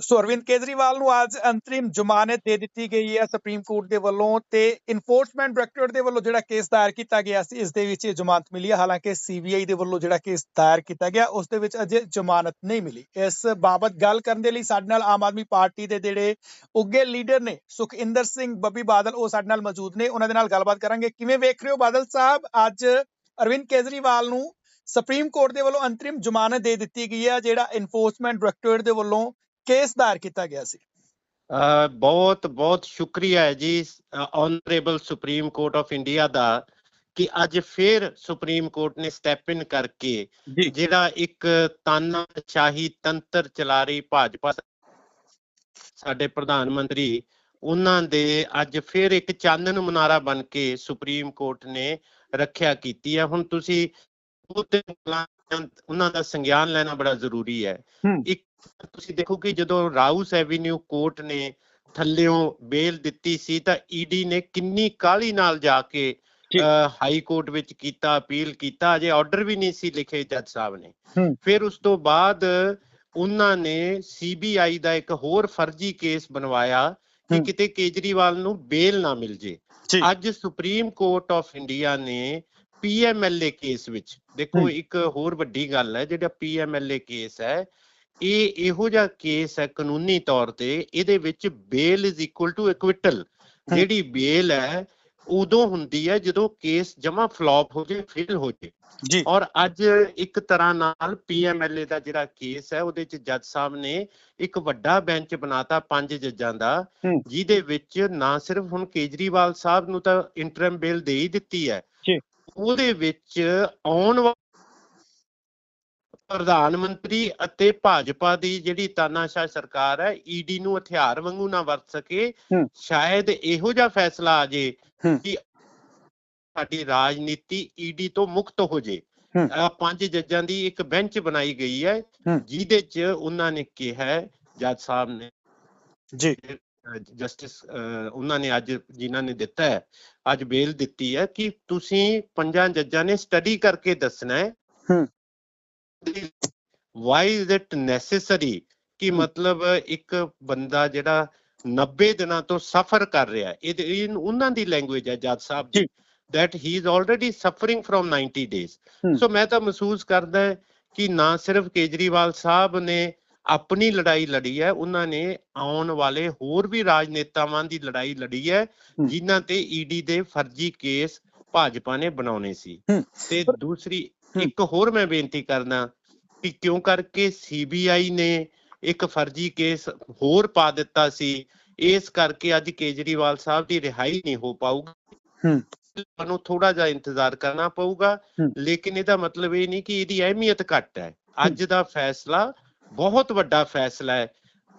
ਸੋ ਅਰਵਿੰਦ ਕੇਜਰੀਵਾਲ ਨੂੰ ਅੱਜ ਅੰਤਰਿਮ ਜ਼ਮਾਨਤ ਦੇ ਦਿੱਤੀ ਗਈ ਹੈ ਸੁਪਰੀਮ ਕੋਰਟ ਦੇ ਵੱਲੋਂ ਤੇ ਇਨਫੋਰਸਮੈਂਟ ਡਾਇਰੈਕਟੋਰੇਟ ਦੇ ਵੱਲੋਂ ਜਿਹੜਾ ਕੇਸ ਦਾਇਰ ਕੀਤਾ ਗਿਆ ਸੀ, ਇਸ ਦੇ ਵਿੱਚ ਇਹ ਜ਼ਮਾਨਤ ਮਿਲੀ ਹੈ। ਹਾਲਾਂਕਿ ਸੀਬੀਆਈ ਦੇ ਵੱਲੋਂ ਜਿਹੜਾ ਕੇਸ ਦਾਇਰ ਕੀਤਾ ਗਿਆ, ਉਸ ਦੇ ਵਿੱਚ ਅਜੇ ਜ਼ਮਾਨਤ ਨਹੀਂ ਮਿਲੀ। ਇਸ ਬਾਬਤ ਗੱਲ ਕਰਨ ਦੇ ਲਈ ਸਾਡੇ ਨਾਲ ਆਮ ਆਦਮੀ ਪਾਰਟੀ ਦੇ ਜਿਹੜੇ ਉੱਗੇ ਲੀਡਰ ਨੇ, ਸੁਖਇੰਦਰ ਸਿੰਘ ਬੱਬੀ ਬਾਦਲ, ਉਹ ਸਾਡੇ ਨਾਲ ਮੌਜੂਦ ਨੇ। ਉਹਨਾਂ ਦੇ ਨਾਲ ਗੱਲਬਾਤ ਕਰਾਂਗੇ। ਕਿਵੇਂ ਵੇਖ ਰਹੇ ਹੋ ਬਾਦਲ ਸਾਹਿਬ? ਅੱਜ ਅਰਵਿੰਦ ਕੇਜਰੀਵਾਲ ਨੂੰ ਸੁਪਰੀਮ ਕੋਰਟ ਦੇ ਵੱਲੋਂ ਅੰਤਰਿਮ ਜ਼ਮਾਨਤ ਦੇ ਦਿੱਤੀ ਗਈ ਹੈ, ਜਿਹੜਾ ਇਨਫੋਰਸਮੈਂਟ ਡਾਇਰੈਕਟੋਰੇਟ ਦੇ ਵੱਲੋਂ ਕੇਸ ਦਾਇਰ ਕੀਤਾ ਗਿਆ ਸੀ? ਬਹੁਤ ਬਹੁਤ ਸ਼ੁਕਰੀਆ ਹੈ ਜੀ honourable supreme court of India ਦਾ ਕਿ ਅੱਜ ਫੇਰ ਸੁਪਰੀਮ ਕੋਰਟ ਨੇ ਸਟੈਪ ਇਨ ਕਰਕੇ ਜਿਹੜਾ ਇੱਕ ਤਾਨਾਸ਼ਾਹੀ ਤੰਤਰ ਚਲਾ ਰਹੀ ਭਾਜਪਾ ਸਾਡੇ ਪ੍ਰਧਾਨ ਮੰਤਰੀ ਉਹਨਾਂ ਦੇ ਅੱਜ ਫੇਰ ਇੱਕ ਚਾਨਣ ਮੁਨਾਰਾ ਬਣ ਕੇ ਸੁਪਰੀਮ ਕੋਰਟ ਨੇ ਰੱਖਿਆ ਕੀਤੀ ਹੈ। ਹੁਣ ਤੁਸੀਂ ਉਹਨਾਂ ਦਾ ਸੰਗਿਆਨ ਲੈਣਾ ਬੜਾ ਜ਼ਰੂਰੀ ਹੈ। ਹੂੰ। ਇੱਕ ਤੁਸੀਂ ਦੇਖੋ ਕਿ ਜਦੋਂ ਰਾਊਸ ਐਵੀਨਿਊ ਕੋਰਟ ਨੇ ਥੱਲਿਓਂ ਬੇਲ ਦਿੱਤੀ ਸੀ ਤਾਂ ਈਡੀ ਨੇ ਕਿੰਨੀ ਕਾਹਲੀ ਨਾਲ ਜਾ ਕੇ ਹਾਈ ਕੋਰਟ ਵਿੱਚ ਕੀਤਾ ਅਪੀਲ ਕੀਤਾ ਅਜੇ ਆਰਡਰ ਵੀ ਨਹੀਂ ਸੀ ਲਿਖੇ ਜੱਜ ਸਾਹਿਬ ਨੇ। ਫਿਰ ਉਸ ਤੋਂ ਬਾਅਦ ਉਹਨਾਂ ਨੇ ਸੀਬੀਆਈ ਦਾ ਇੱਕ ਹੋਰ ਫਰਜ਼ੀ ਕੇਸ ਬਣਵਾਇਆ ਕਿ। ਕਿਤੇ ਕੇਜਰੀਵਾਲ ਨੂੰ ਬੇਲ ਨਾ ਮਿਲ ਜੇ ਅੱਜ ਸੁਪਰੀਮ ਕੋਰਟ ਆਫ ਇੰਡੀਆ ਨੇ ਪੀਐਮਐਲਏ ਕੇਸ ਵਿੱਚ ਦੇਖੋ। ਇੱਕ ਹੋਰ ਵੱਡੀ ਗੱਲ ਹੈ ਜਿਹੜਾ ਪੀਐਮਐਲਏ ਕੇਸ ਹੈ ਇਹ ਇਹੋ ਜਿਹਾ ਕੇਸ ਹੈ ਕਾਨੂੰਨੀ ਤੌਰ ਤੇ ਇਹਦੇ ਵਿੱਚ bail is equal to acquittal. ਜਿਹੜੀ ਬੇਲ ਹੈ ਉਦੋਂ ਹੁੰਦੀ ਹੈ ਜਦੋਂ ਕੇਸ ਜਮਾ ਫਲॉप ਹੋ ਜੇ ਫੇਲ ਹੋ ਜੇ ਜੀ ਔਰ ਅੱਜ ਇੱਕ ਤਰ੍ਹਾਂ ਨਾਲ ਪੀਐਮਐਲਏ ਦਾ ਜਿਹੜਾ ਕੇਸ ਹੈ ਉਹਦੇ ਚ ਜੱਜ ਸਾਹਿਬ ਨੇ ਇੱਕ ਵੱਡਾ ਬੈਂਚ ਬਣਾਤਾ ਪੰਜ ਜੱਜਾਂ ਦਾ। ਜਿਹਦੇ ਵਿੱਚ ਨਾ ਸਿਰਫ ਹੁਣ ਕੇਜਰੀਵਾਲ ਸਾਹਿਬ ਨੂੰ ਤਾਂ ਇੰਟਰਮ ਬੇਲ ਦੇ ਹੀ ਦਿੱਤੀ ਹੈ ਜੀ। ਉਹਦੇ ਵਿੱਚ ਆਉਣ ਪ੍ਰਧਾਨ ਮੰਤਰੀ ਅਤੇ ਭਾਜਪਾ ਦੀ ਜਿਹੜੀ ਤਾਨਾਸ਼ਾਹ ਸਰਕਾਰ ਹੈ ਈਡੀ ਨੂੰ ਹਥਿਆਰ ਵਾਂਗੂ ਨਾ ਵਰਤ ਸਕੇ। ਸ਼ਾਇਦ ਇਹੋ ਜਿਹਾ ਫੈਸਲਾ ਆ ਜੇ। ਕਿ ਸਾਡੀ ਰਾਜਨੀਤੀ ਈਡੀ ਤੋਂ ਮੁਕਤ ਹੋ ਜੇ ਪੰਜ ਜੱਜਾਂ ਦੀ ਇੱਕ ਬੈਂਚ ਬਣਾਈ ਗਈ ਹੈ। ਜਿਹਦੇ 'ਚ ਉਹਨਾਂ ਨੇ ਕਿਹਾ ਜੱਜ ਸਾਹਿਬ ਨੇ ਜੀ ਜਸਟਿਸ ਉਹਨਾਂ ਨੇ ਅੱਜ ਜਿਨ੍ਹਾਂ ਨੇ ਦਿੱਤਾ ਹੈ ਅੱਜ ਬੇਲ ਦਿੱਤੀ ਹੈ ਕਿ ਤੁਸੀਂ ਪੰਜਾਂ ਜੱਜਾਂ ਨੇ ਸਟੱਡੀ ਕਰਕੇ ਦੱਸਣਾ ਹੂੰ। ਵਾਈ ਇਜ਼ ਇਟ ਨੈਸੈਸਰੀ ਕਿ। ਮਤਲਬ ਇੱਕ ਬੰਦਾ ਜਿਹੜਾ 90 ਦਿਨਾਂ ਤੋਂ ਸਫਰ ਕਰ ਰਿਹਾ ਇਹ ਉਹਨਾਂ ਦੀ ਲੈਂਗੁਏਜ ਹੈ ਜੱਜ ਸਾਹਿਬ ਦੀ ਜੀ। that he is already suffering from 90 days। ਸੋ ਮੈਂ ਤਾਂ ਮਹਿਸੂਸ ਕਰਦਾ ਕਿ ਨਾ ਸਿਰਫ ਕੇਜਰੀਵਾਲ ਸਾਹਿਬ ਨੇ ਆਪਣੀ ਲੜਾਈ ਲੜੀ ਹੈ ਉਹਨਾਂ ਨੇ ਆਉਣ ਵਾਲੇ ਹੋਰ ਵੀ ਰਾਜਨੇਤਾਵਾਂ ਦੀ ਲੜਾਈ ਲੜੀ ਹੈ। ਜਿਨ੍ਹਾਂ ਤੇ ਈਡੀ ਦੇ ਫਰਜ਼ੀ ਕੇਸ ਭਾਜਪਾ ਨੇ ਬਣਾਉਣੇ ਸੀ। ਤੇ ਦੂਸਰੀ। ਇੱਕ ਹੋਰ ਮੈਂ ਬੇਨਤੀ ਕਰਦਾ ਕਿ ਕਿਉਂ ਕਰਕੇ ਸੀਬੀਆਈ ਨੇ ਇੱਕ ਫਰਜ਼ੀ ਕੇਸ ਹੋਰ ਪਾ ਦਿੱਤਾ ਸੀ ਇਸ ਕਰਕੇ ਅੱਜ ਕੇਜਰੀਵਾਲ ਸਾਹਿਬ ਦੀ ਰਿਹਾਈ ਨਹੀਂ ਹੋ ਪਾਊਗੀ ਹੂੰ। ਸਾਨੂੰ ਥੋੜਾ ਜਿਹਾ ਇੰਤਜ਼ਾਰ ਕਰਨਾ ਪਊਗਾ। ਲੇਕਿਨ ਇਹਦਾ ਮਤਲਬ ਇਹ ਨਹੀਂ ਕਿ ਇਹਦੀ ਅਹਿਮੀਅਤ ਘੱਟ ਹੈ ਅੱਜ ਦਾ ਫੈਸਲਾ ਬਹੁਤ ਵੱਡਾ ਫੈਸਲਾ ਹੈ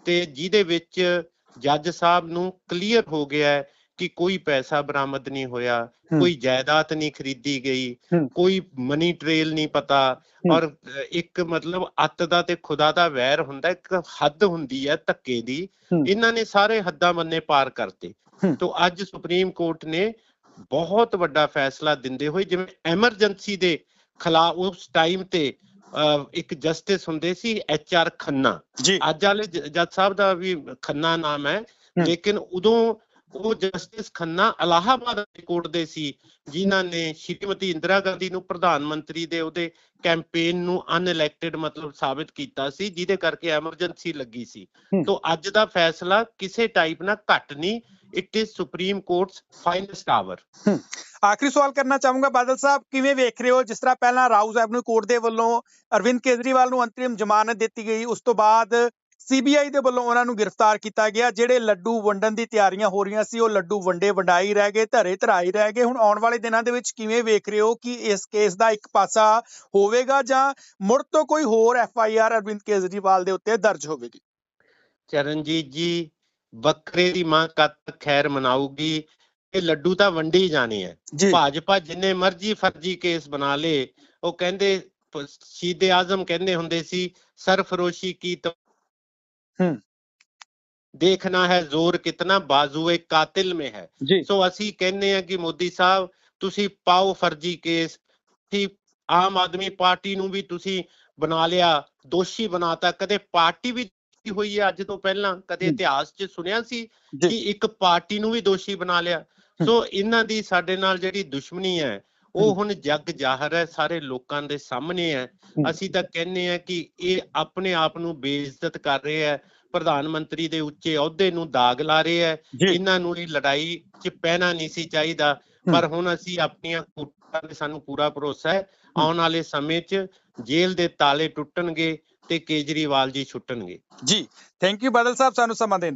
ਤੇ ਜਿਹਦੇ ਵਿੱਚ ਜੱਜ ਸਾਹਿਬ ਨੂੰ ਕਲੀਅਰ ਹੋ ਗਿਆ ਹੈ ਕਿ ਕੋਈ ਪੈਸਾ ਬਰਾਮਦ ਨਹੀਂ ਹੋਇਆ। ਕੋਈ ਜਾਇਦਾਦ ਨਹੀਂ ਖਰੀਦੀ ਗਈ। ਕੋਈ ਮਨੀ ਟ੍ਰੇਲ ਨਹੀਂ ਪਤਾ। ਔਰ ਇੱਕ ਮਤਲਬ ਅੱਤ ਦਾ ਤੇ ਖੁਦਾ ਦਾ ਵੈਰ ਹੁੰਦਾ ਇੱਕ ਹੱਦ ਹੁੰਦੀ ਹੈ ਧੱਕੇ ਦੀ। ਇਹਨਾਂ ਨੇ ਸਾਰੇ ਹੱਦਾਂ ਬੰਨੇ ਪਾਰ ਕਰਤੇ। ਤੋਂ ਅੱਜ ਸੁਪਰੀਮ ਕੋਰਟ ਨੇ ਬਹੁਤ ਵੱਡਾ ਫੈਸਲਾ ਦਿੰਦੇ ਹੋਏ ਜਿਵੇਂ ਐਮਰਜੈਂਸੀ ਦੇ ਖਿਲਾਫ ਉਸ ਟਾਈਮ ਤੇ ਇੱਕ ਜਸਟਿਸ ਹੁੰਦੇ ਸੀ ਐਚ ਆਰ ਖੰਨਾ ਅੱਜ ਵਾਲੇ ਜੱਜ ਸਾਹਿਬ ਦਾ ਵੀ ਖੰਨਾ ਨਾਮ ਹੂੰ। ਲੇਕਿਨ ਉਦੋਂ ਉਹ ਜਸਟਿਸ ਖੰਨਾ ਅਲਾਹਾਬਾਦ ਕੋਰਟ ਦੇ ਸੀ ਜਿਨ੍ਹਾਂ ਨੇ ਸ਼੍ਰੀਮਤੀ ਇੰਦਰਾ ਗਾਂਧੀ ਨੂੰ ਪ੍ਰਧਾਨ ਮੰਤਰੀ ਦੇ ਉਹਦੇ ਕੈਂਪੇਨ ਨੂੰ ਅਨਇਲੈਕਟਿਡ ਮਤਲਬ ਸਾਬਿਤ ਕੀਤਾ ਸੀ ਜਿਹਦੇ ਕਰਕੇ ਐਮਰਜੈਂਸੀ ਲੱਗੀ ਸੀ। ਤੋਂ ਅੱਜ ਦਾ ਫੈਸਲਾ ਕਿਸੇ ਟਾਈਪ ਨਾਲ ਘੱਟ ਨਹੀਂ it is supreme court's finest hour ਆਖਰੀ ਸਵਾਲ ਕਰਨਾ ਚਾਹੂੰਗਾ ਬਾਦਲ ਸਾਹਿਬ ਕਿਵੇਂ ਵੇਖ ਰਹੇ ਹੋ? ਜਿਸ ਤਰ੍ਹਾਂ ਪਹਿਲਾਂ ਰਾਉਜ਼ ਐਵਨਿਊ ਕੋਰਟ ਦੇ ਵੱਲੋਂ ਅਰਵਿੰਦ ਕੇਜਰੀਵਾਲ ਨੂੰ ਅੰਤਰਿਮ ਜ਼ਮਾਨਤ ਦਿੱਤੀ ਗਈ ਉਸ ਤੋਂ ਬਾਅਦ ਸੀਬੀਆਈ ਦੇ ਵੱਲੋਂ ਉਹਨਾਂ ਨੂੰ ਗ੍ਰਿਫਤਾਰ ਕੀਤਾ ਗਿਆ ਜਿਹੜੇ ਲੱਡੂ ਵੰਡਣ ਦੀ ਤਿਆਰੀਆਂ ਹੋ ਰਹੀਆਂ ਸੀ ਉਹ ਲੱਡੂ ਵੰਡੇ ਵੰਡਾਈ ਰਹਿ ਗਏ ਧਰੇ ਧਰਾਈ ਰਹਿ ਗਏ। ਹੁਣ ਆਉਣ ਵਾਲੇ ਦਿਨਾਂ ਦੇ ਵਿੱਚ ਕਿਵੇਂ ਵੇਖ ਰਹੇ ਹੋ ਕਿ ਇਸ ਕੇਸ ਦਾ ਇੱਕ ਪਾਸਾ ਹੋਵੇਗਾ ਜਾਂ ਮੁੜ ਤੋਂ ਕੋਈ ਹੋਰ F I R Arvind Kejriwal ਦੇ ਉੱਤੇ ਦਰਜ ਹੋਵੇਗੀ? ਚਰਨਜੀਤ ਜੀ ਬੱਕਰੇ ਦੀ ਮਾਂ ਕਦ ਤੱਕ ਖੈਰ ਮਨਾਊਗੀ ਇਹ ਲੱਡੂ ਤਾਂ ਵੰਡੇ ਹੀ ਜਾਣੇ ਆ। ਜੀ। ਭਾਜਪਾ ਜਿੰਨੇ ਮਰਜ਼ੀ ਫਰਜ਼ੀ ਕੇਸ ਬਣਾ ਲੇ ਉਹ ਕਹਿੰਦੇ ਸ਼ਹੀਦ ਆਜ਼ਮ ਕਹਿੰਦੇ ਹੁੰਦੇ ਸੀ ਸਰਫਰੋਸ਼ੀ ਕੀ ਤਾਂ ਹੂੰ। ਦੇਖਣਾ ਹੈ ਜ਼ੋਰ ਕਿਤਨਾ ਬਾਜ਼ੂਏ ਕਾਤਿਲ ਮੇ ਹੈ ਸੋ ਅਸੀਂ ਕਹਿੰਦੇ ਆ ਕਿ ਮੋਦੀ ਸਾਹਿਬ ਤੁਸੀਂ ਪਾਓ ਫਰਜ਼ੀ ਕੇਸ ਕਿ ਆਮ ਆਦਮੀ ਪਾਰਟੀ ਨੂੰ ਵੀ ਤੁਸੀਂ ਬਣਾ ਲਿਆ ਦੋਸ਼ੀ ਬਣਾਤਾ ਕਦੇ ਪਾਰਟੀ ਵੀ ਹੋਈ ਹੈ ਅੱਜ ਤੋਂ ਪਹਿਲਾਂ ਕਦੇ। ਇਤਿਹਾਸ 'ਚ ਸੁਣਿਆ ਸੀ। ਕਿ ਇੱਕ ਪਾਰਟੀ ਨੂੰ ਵੀ ਦੋਸ਼ੀ ਬਣਾ ਲਿਆ। ਸੋ ਇਹਨਾਂ ਦੀ ਸਾਡੇ ਨਾਲ ਜਿਹੜੀ ਦੁਸ਼ਮਣੀ ਹੈ ਉਹ। ਹੁਣ ਜੱਗ ਜ਼ਾਹਰ ਹੈ ਸਾਰੇ ਲੋਕਾਂ ਦੇ ਸਾਹਮਣੇ ਹੈ। ਅਸੀਂ ਤਾਂ ਕਹਿੰਦੇ ਆ ਕਿ ਇਹ ਆਪਣੇ ਆਪ ਨੂੰ ਬੇਇੱਜ਼ਤ ਕਰ ਰਹੇ ਹੈ ਪ੍ਰਧਾਨ ਮੰਤਰੀ ਦੇ ਉੱਚੇ ਅਹੁਦੇ ਨੂੰ ਦਾਗ ਲਾ ਰਹੇ ਹੈ। ਇਹਨਾਂ ਨੂੰ ਇਹ ਲੜਾਈ 'ਚ ਪਹਿਣਾ ਨਹੀਂ ਸੀ ਚਾਹੀਦਾ। ਪਰ ਹੁਣ ਅਸੀਂ ਆਪਣੀਆਂ ਕੋਟਾਂ ਤੇ ਸਾਨੂੰ ਪੂਰਾ ਭਰੋਸਾ ਹੈ। ਆਉਣ ਵਾਲੇ ਸਮੇਂ 'ਚ ਜੇਲ੍ਹ ਦੇ ਤਾਲੇ ਟੁੱਟਣਗੇ ਤੇ ਕੇਜਰੀਵਾਲ ਜੀ ਛੁੱਟਣਗੇ। ਜੀ ਥੈਂਕ ਯੂ ਬਾਦਲ ਸਾਹਿਬ ਸਾਨੂੰ ਸਮਾਂ ਦੇਣ